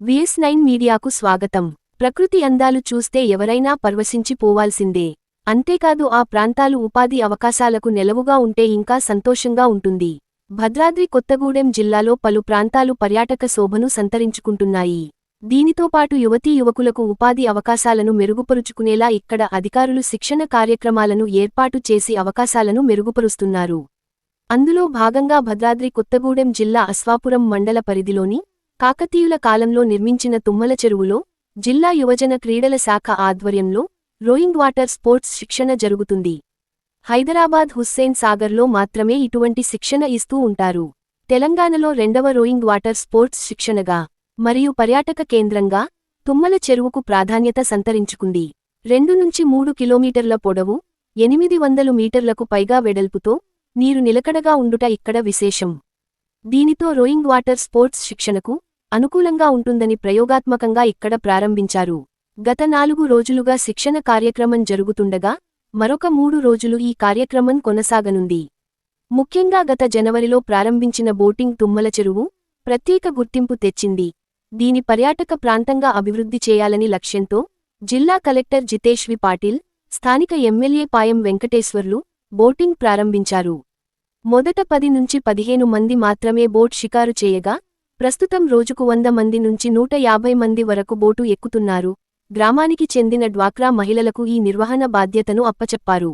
VS nine మీడియాకు స్వాగతం. ప్రకృతి అందాలు చూస్తే ఎవరైనా పర్వశించి పోవాల్సిందే అంతేకాదు ఆ ప్రాంతాలు ఉపాధి అవకాశాలకు నెలవుగా ఉంటే ఇంకా సంతోషంగా ఉంటుంది. భద్రాద్రి కొత్తగూడెం జిల్లాలో పలు ప్రాంతాలు పర్యాటక శోభను సంతరించుకుంటున్నాయి. దీనితో పాటు యువతీ యువకులకు ఉపాధి అవకాశాలను మెరుగుపరుచుకునేలా ఇక్కడ అధికారులు శిక్షణ కార్యక్రమాలను ఏర్పాటు చేసి అవకాశాలను మెరుగుపరుస్తున్నారు. అందులో భాగంగా భద్రాద్రి కొత్తగూడెం జిల్లా అస్వాపురం మండల పరిధిలోని కాకతీయుల కాలంలో నిర్మించిన తుమ్మల చెరువులో జిల్లా యువజన క్రీడల శాఖ ఆధ్వర్యంలో రోయింగ్ వాటర్ స్పోర్ట్స్ శిక్షణ జరుగుతుంది. హైదరాబాద్ హుస్సేన్ సాగర్లో మాత్రమే ఇటువంటి శిక్షణ ఇస్తూ ఉంటారు. తెలంగాణలో రెండవ రోయింగ్ వాటర్ స్పోర్ట్స్ శిక్షణగా మరియు పర్యాటక కేంద్రంగా తుమ్మల చెరువుకు ప్రాధాన్యత సంతరించుకుంది. రెండు నుంచి మూడు కిలోమీటర్ల పొడవు ఎనిమిది వందలు మీటర్లకు పైగా వెడల్పుతో నీరు నిలకడగా ఉండుట ఇక్కడ విశేషం. దీనితో రోయింగ్ వాటర్ స్పోర్ట్స్ శిక్షణకు అనుకూలంగా ఉంటుందని ప్రయోగాత్మకంగా ఇక్కడ ప్రారంభించారు. గత నాలుగు రోజులుగా శిక్షణ కార్యక్రమం జరుగుతుండగా మరొక మూడు రోజులు ఈ కార్యక్రమం కొనసాగనుంది. ముఖ్యంగా గత జనవరిలో ప్రారంభించిన బోటింగ్ తుమ్మల చెరువు ప్రత్యేక గుర్తింపు తెచ్చింది. దీని పర్యాటక ప్రాంతంగా అభివృద్ధి చేయాలని లక్ష్యంతో జిల్లా కలెక్టర్ జితేష్వి పాటిల్ స్థానిక ఎమ్మెల్యే పాయం వెంకటేశ్వర్లు బోటింగ్ ప్రారంభించారు. మొదట పది నుంచి పదిహేను మంది మాత్రమే బోట్ షికారు చేయగా ప్రస్తుతం రోజుకు వంద మంది నుంచి నూట యాభై మంది వరకు బోటు ఎక్కుతున్నారు. గ్రామానికి చెందిన డ్వాక్రా మహిళలకు ఈ నిర్వహణ బాధ్యతను అప్పచెప్పారు.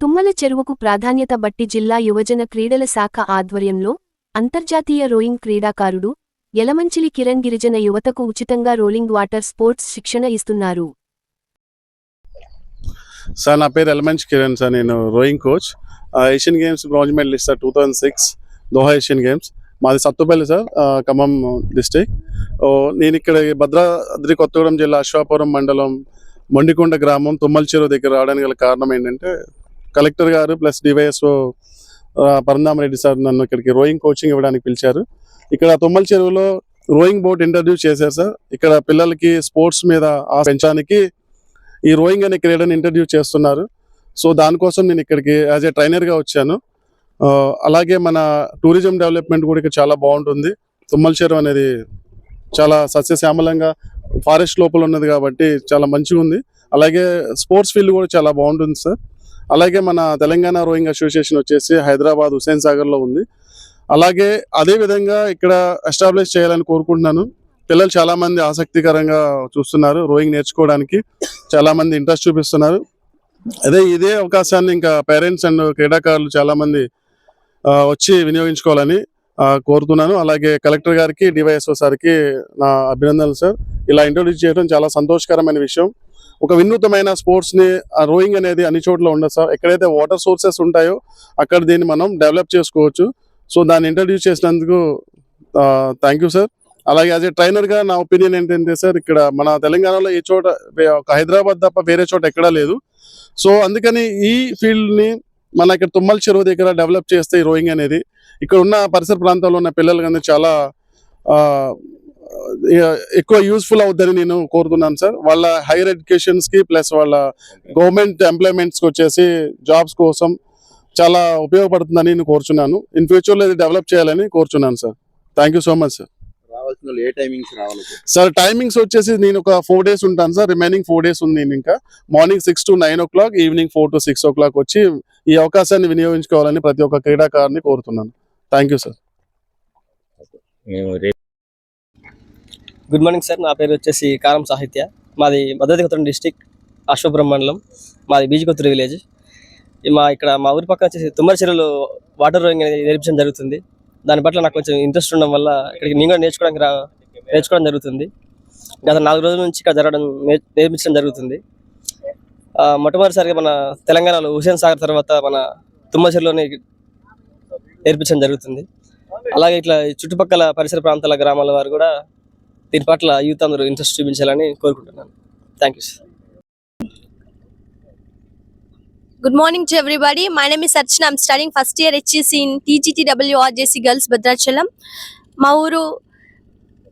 తుమ్మల చెరువుకు ప్రాధాన్యత బట్టి జిల్లా యువజన క్రీడల శాఖ ఆధ్వర్యంలో అంతర్జాతీయ రోయింగ్ క్రీడాకారుడు యలమంచిలి కిరణ్ గిరిజన యువతకు ఉచితంగా రోలింగ్ వాటర్ స్పోర్ట్స్ శిక్షణ ఇస్తున్నారు. సార్ నా పేరు ఎలమెంచ్ కిరణ్ సార్ నేను rowing coach. Asian games bronze medalist sir two thousand six Doha Asian games. మాది సత్తుపల్లి సార్ ఖమ్మం డిస్టిక్ నేను ఇక్కడ భద్రాద్రి కొత్తగూడెం జిల్లా అశ్వాపురం మండలం మొండికొండ గ్రామం తుమ్మల చెరువు దగ్గర రావడానికి గల కారణం ఏంటంటే కలెక్టర్ గారు ప్లస్ డివైఎస్ఓ పరందామరెడ్డి సార్ నన్ను ఇక్కడికి రోయింగ్ కోచింగ్ ఇవ్వడానికి పిలిచారు. ఇక్కడ తుమ్మల చెరువులో రోయింగ్ బోట్ ఇంట్రడ్యూస్ చేశారు సార్. ఇక్కడ పిల్లలకి స్పోర్ట్స్ మీద పెంచడానికి ఈ రోయింగ్ అనే క్రీడని ఇంట్రడ్యూస్ చేస్తున్నారు. సో దానికోసం నేను ఇక్కడికి యాజ్ ఏ ట్రైనర్గా వచ్చాను. అలాగే మన టూరిజం డెవలప్మెంట్ కూడా ఇక్కడ చాలా బాగుంటుంది. తుమ్మల చెరువు అనేది చాలా సస్యశ్యామలంగా ఫారెస్ట్ లోపల ఉన్నది కాబట్టి చాలా మంచిగా ఉంది. అలాగే స్పోర్ట్స్ ఫీల్డ్ కూడా చాలా బాగుంటుంది సార్. అలాగే మన తెలంగాణ రోయింగ్ అసోసియేషన్ వచ్చేసి హైదరాబాద్ హుసేన్ సాగర్లో ఉంది. అలాగే అదే విధంగా ఇక్కడ ఎస్టాబ్లిష్ చేయాలని కోరుకుంటున్నాను. పిల్లలు చాలామంది ఆసక్తికరంగా చూస్తున్నారు రోయింగ్ నేర్చుకోవడానికి. చాలామంది ఇంట్రెస్ట్ చూపిస్తున్నారు. అదే ఇదే అవకాశాన్ని ఇంకా పేరెంట్స్ అండ్ క్రీడాకారులు చాలామంది వచ్చి వినియోగించుకోవాలని కోరుతున్నాను. అలాగే కలెక్టర్ గారికి డివైఎస్ఓ సార్కి నా అభినందనలు సార్. ఇలా ఇంట్రొడ్యూస్ చేయడం చాలా సంతోషకరమైన విషయం. ఒక వినూతమైన స్పోర్ట్స్ని ఆ రోయింగ్ అనేది అన్ని చోట్ల ఉండదు సార్. ఎక్కడైతే వాటర్ సోర్సెస్ ఉంటాయో అక్కడ దీన్ని మనం డెవలప్ చేసుకోవచ్చు. సో దాన్ని ఇంట్రడ్యూస్ చేసినందుకు థ్యాంక్ యూ సార్. అలాగే యాజ్ ఏ ట్రైనర్గా నా ఒపీనియన్ ఏంటంటే సార్ ఇక్కడ మన తెలంగాణలో ఏ చోట ఒక హైదరాబాద్ తప్ప వేరే చోట ఎక్కడా లేదు. సో అందుకని ఈ ఫీల్డ్ని మన ఇక్కడ తుమ్మల చెరువు దగ్గర డెవలప్ చేస్తే ఈ రోయింగ్ అనేది ఇక్కడ ఉన్న పరిసర ప్రాంతాల్లో ఉన్న పిల్లలు కానీ చాలా ఎక్కువ యూస్ఫుల్ అవుతుందని నేను కోరుతున్నాను సార్. వాళ్ళ హైయర్ ఎడ్యుకేషన్స్కి ప్లస్ వాళ్ళ గవర్నమెంట్ ఎంప్లాయ్మెంట్స్కి వచ్చేసి జాబ్స్ కోసం చాలా ఉపయోగపడుతుందని నేను కోరుచున్నాను. ఇన్ ఫ్యూచర్లో ఇది డెవలప్ చేయాలని కోరుచున్నాను sir. Thank you so much sir A timings రావాలి? సార్ టైమింగ్స్ వచ్చేసి నేను ఒక ఫోర్ డేస్ ఉంటాను సార్. రిమైనింగ్ ఫోర్ డేస్ ఉంది నేను ఇంకా. Morning six to nine o'clock evening four to six o'clock వచ్చి ఈ అవకాశాన్ని వినియోగించుకోవాలని ప్రతి ఒక్క క్రీడాకారుని కోరుతున్నాను. Thank you sir good morning sir నా పేరు వచ్చేసి కారం సాహిత్య. మాది భద్రాద్రి కొత్తగూడెం డిస్టిక్ అశ్వపురం మండలం. మాది బీజికొత్తూరు విలేజ్. మా ఇక్కడ మా ఊరి పక్కన వచ్చేసి తుమ్మల చెరువులో వాటర్ రోయింగ్ అనేది నేర్పించడం జరుగుతుంది. దాని పట్ల నాకు కొంచెం ఇంట్రెస్ట్ ఉండడం వల్ల ఇక్కడికి నేను కూడా నేర్చుకోవడానికి రా నేర్చుకోవడం జరుగుతుంది. గత నాలుగు రోజుల నుంచి ఇక్కడ జరగడం నేర్పించడం జరుగుతుంది. మొట్టమొదటిసారిగా మన తెలంగాణలో హుసేన్ సాగర్ తర్వాత మన తుమ్మచెరులోని నేర్పించడం జరుగుతుంది. అలాగే ఇట్లా చుట్టుపక్కల పరిసర ప్రాంతాల గ్రామాల వారు కూడా దీని పట్ల యూత్ అందరూ ఇంట్రెస్ట్ చూపించాలని కోరుకుంటున్నాను. Thank you sir Good morning to everybody. My name is Archana. I'm studying first year HEC in TGTWRJC Girls Bhadrachalam మా ఊరు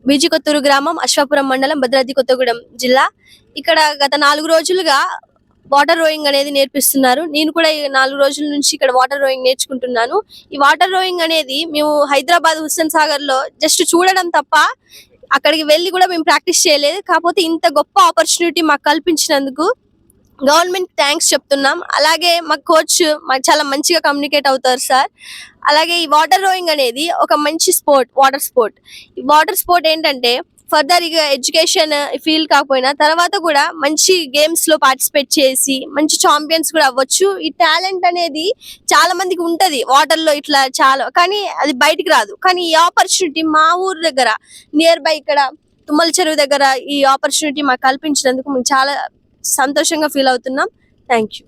బీజీ కొత్తూరు గ్రామం అశ్వాపురం మండలం భద్రాద్రి కొత్తగూడెం జిల్లా. ఇక్కడ గత నాలుగు రోజులుగా వాటర్ రోయింగ్ అనేది నేర్పిస్తున్నారు. నేను కూడా ఈ నాలుగు రోజుల నుంచి ఇక్కడ వాటర్ రోయింగ్ నేర్చుకుంటున్నాను. ఈ వాటర్ రోయింగ్ అనేది మేము హైదరాబాద్ హుస్సేన్ సాగర్లో జస్ట్ చూడడం తప్ప అక్కడికి వెళ్ళి కూడా మేము ప్రాక్టీస్ చేయలేదు. కాకపోతే ఇంత గొప్ప ఆపర్చునిటీ మాకు కల్పించినందుకు గవర్నమెంట్ థ్యాంక్స్ చెప్తున్నాం. అలాగే మా కోచ్ మాకు చాలా మంచిగా కమ్యూనికేట్ అవుతారు సార్. అలాగే ఈ వాటర్ రోయింగ్ అనేది ఒక మంచి స్పోర్ట్ వాటర్ స్పోర్ట్. ఈ వాటర్ స్పోర్ట్ ఏంటంటే ఫర్దర్ ఇక ఎడ్యుకేషన్ ఫీల్ కాకపోయినా తర్వాత కూడా మంచి గేమ్స్లో పార్టిసిపేట్ చేసి మంచి ఛాంపియన్స్ కూడా అవ్వచ్చు. ఈ టాలెంట్ అనేది చాలా మందికి ఉంటది వాటర్లో ఇట్లా చాలా కానీ అది బయటికి రాదు. కానీ ఈ ఆపర్చునిటీ మా ఊరు దగ్గర నియర్ బై ఇక్కడ తుమ్మల చెరువు దగ్గర ఈ ఆపర్చునిటీ మాకు కల్పించినందుకు మేము చాలా సంతోషంగా ఫీల్ అవుతున్నాం. Thank you